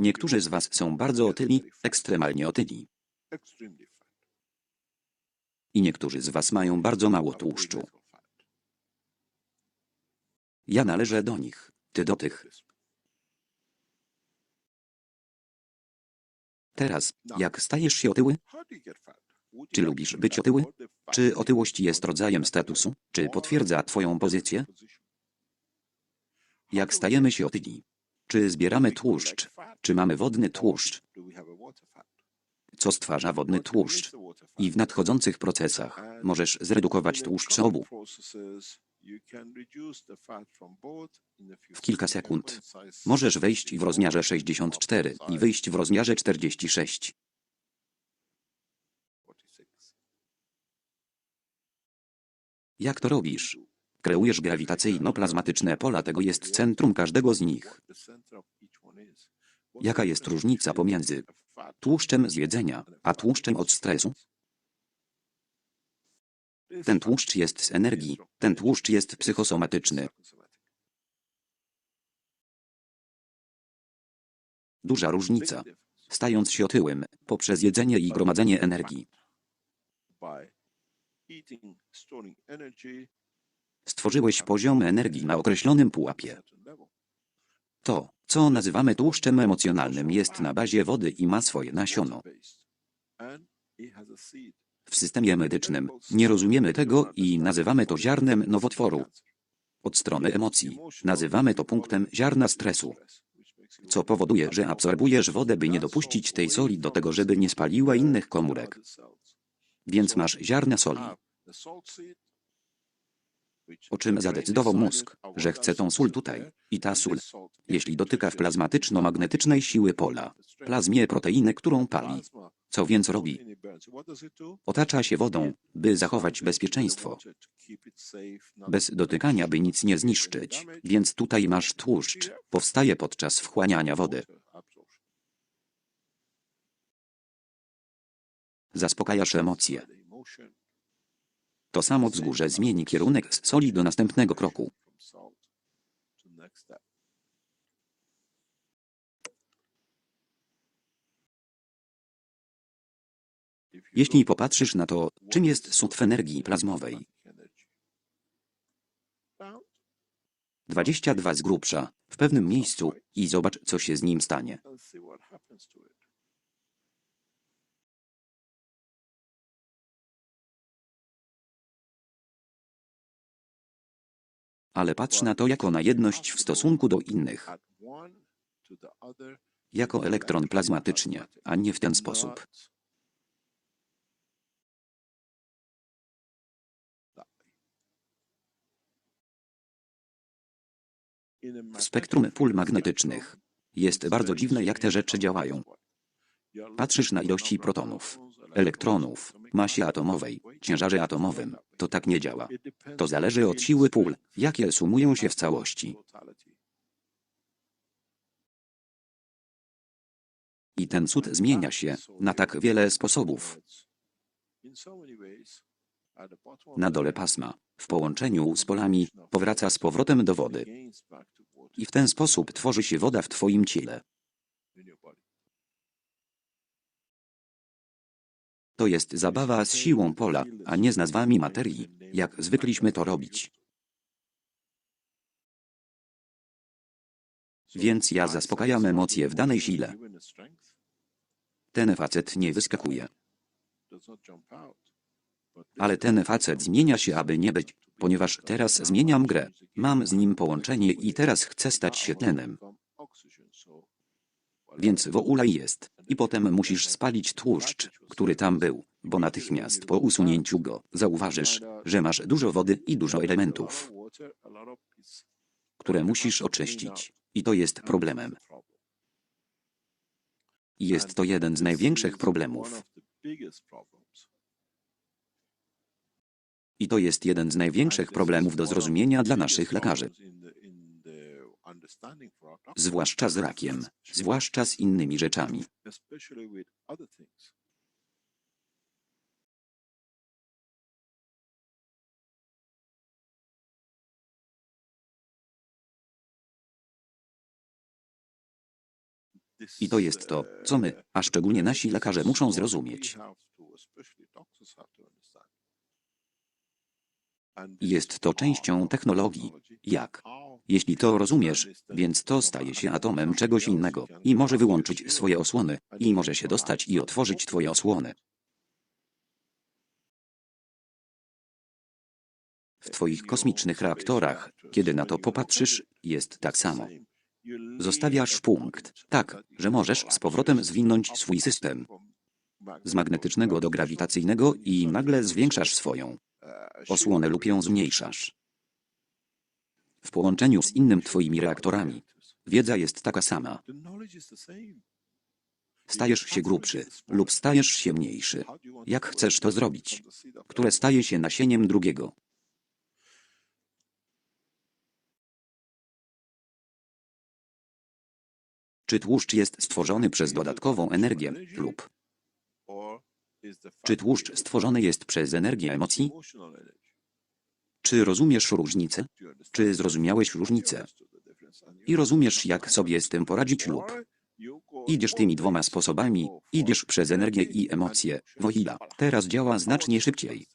Niektórzy z Was są bardzo otyli, ekstremalnie otyli. I niektórzy z Was mają bardzo mało tłuszczu. Ja należę do nich, Ty do tych. Teraz, jak stajesz się otyły? Czy lubisz być otyły? Czy otyłość jest rodzajem statusu? Czy potwierdza Twoją pozycję? Jak stajemy się otyli? Czy zbieramy tłuszcz? Czy mamy wodny tłuszcz? Co stwarza wodny tłuszcz? I w nadchodzących procesach możesz zredukować tłuszcz obu w kilka sekund. Możesz wejść w rozmiarze 64 i wyjść w rozmiarze 46. Jak to robisz? Kreujesz grawitacyjno-plazmatyczne pola, tego jest centrum każdego z nich. Jaka jest różnica pomiędzy tłuszczem z jedzenia, a tłuszczem od stresu? Ten tłuszcz jest z energii, ten tłuszcz jest psychosomatyczny. Duża różnica. Stając się otyłym, poprzez jedzenie i gromadzenie energii. Stworzyłeś poziom energii na określonym pułapie. To, co nazywamy tłuszczem emocjonalnym, jest na bazie wody i ma swoje nasiono. W systemie medycznym nie rozumiemy tego i nazywamy to ziarnem nowotworu. Od strony emocji nazywamy to punktem ziarna stresu, co powoduje, że absorbujesz wodę, by nie dopuścić tej soli do tego, żeby nie spaliła innych komórek. Więc masz ziarna soli. O czym zadecydował mózg, że chce tą sól tutaj i ta sól, jeśli dotyka w plazmatyczno-magnetycznej siły pola, plazmie proteiny, którą pali. Co więc robi? Otacza się wodą, by zachować bezpieczeństwo. Bez dotykania, by nic nie zniszczyć. Więc tutaj masz tłuszcz. Powstaje podczas wchłaniania wody. Zaspokajasz emocje. To samo wzgórze zmieni kierunek z soli do następnego kroku. Jeśli popatrzysz na to, czym jest sód energii plazmowej. 22 z grubsza, w pewnym miejscu i zobacz, co się z nim stanie. Ale patrz na to jako na jedność w stosunku do innych. Jako elektron plazmatycznie, a nie w ten sposób. w spektrum pól magnetycznych. Jest bardzo dziwne, jak te rzeczy działają. Patrzysz na ilości protonów, elektronów, masie atomowej, ciężarze atomowym. To tak nie działa. To zależy od siły pól, jakie sumują się w całości. I ten cud zmienia się na tak wiele sposobów. Na dole pasma, w połączeniu z polami, powraca z powrotem do wody. I w ten sposób tworzy się woda w Twoim ciele. To jest zabawa z siłą pola, a nie z nazwami materii, jak zwykliśmy to robić. Więc ja zaspokajam emocje w danej sile. Ten facet nie wyskakuje. Ale ten facet zmienia się, aby nie być, ponieważ teraz zmieniam grę. Mam z nim połączenie i teraz chcę stać się tlenem. Więc woulaj jest. I potem musisz spalić tłuszcz, który tam był, bo natychmiast po usunięciu go zauważysz, że masz dużo wody i dużo elementów, które musisz oczyścić. I to jest problemem. Jest to jeden z największych problemów. I to jest jeden z największych problemów do zrozumienia dla naszych lekarzy. Zwłaszcza z rakiem, zwłaszcza z innymi rzeczami. I to jest to, co my, a szczególnie nasi lekarze muszą zrozumieć. Jest to częścią technologii. Jak? Jeśli to rozumiesz, więc to staje się atomem czegoś innego i może wyłączyć swoje osłony i może się dostać i otworzyć twoje osłony. W twoich kosmicznych reaktorach, kiedy na to popatrzysz, jest tak samo. Zostawiasz punkt, tak, że możesz z powrotem zwinąć swój system z magnetycznego do grawitacyjnego i nagle zwiększasz swoją osłonę lub ją zmniejszasz. W połączeniu z innym twoimi reaktorami, wiedza jest taka sama. Stajesz się grubszy lub stajesz się mniejszy. Jak chcesz to zrobić? Które staje się nasieniem drugiego. Czy tłuszcz jest stworzony przez dodatkową energię lub czy tłuszcz stworzony jest przez energię emocji? Czy rozumiesz różnicę? Czy zrozumiałeś różnicę? I rozumiesz, jak sobie z tym poradzić lub idziesz tymi dwoma sposobami, idziesz przez energię i emocje. Woila teraz działa znacznie szybciej.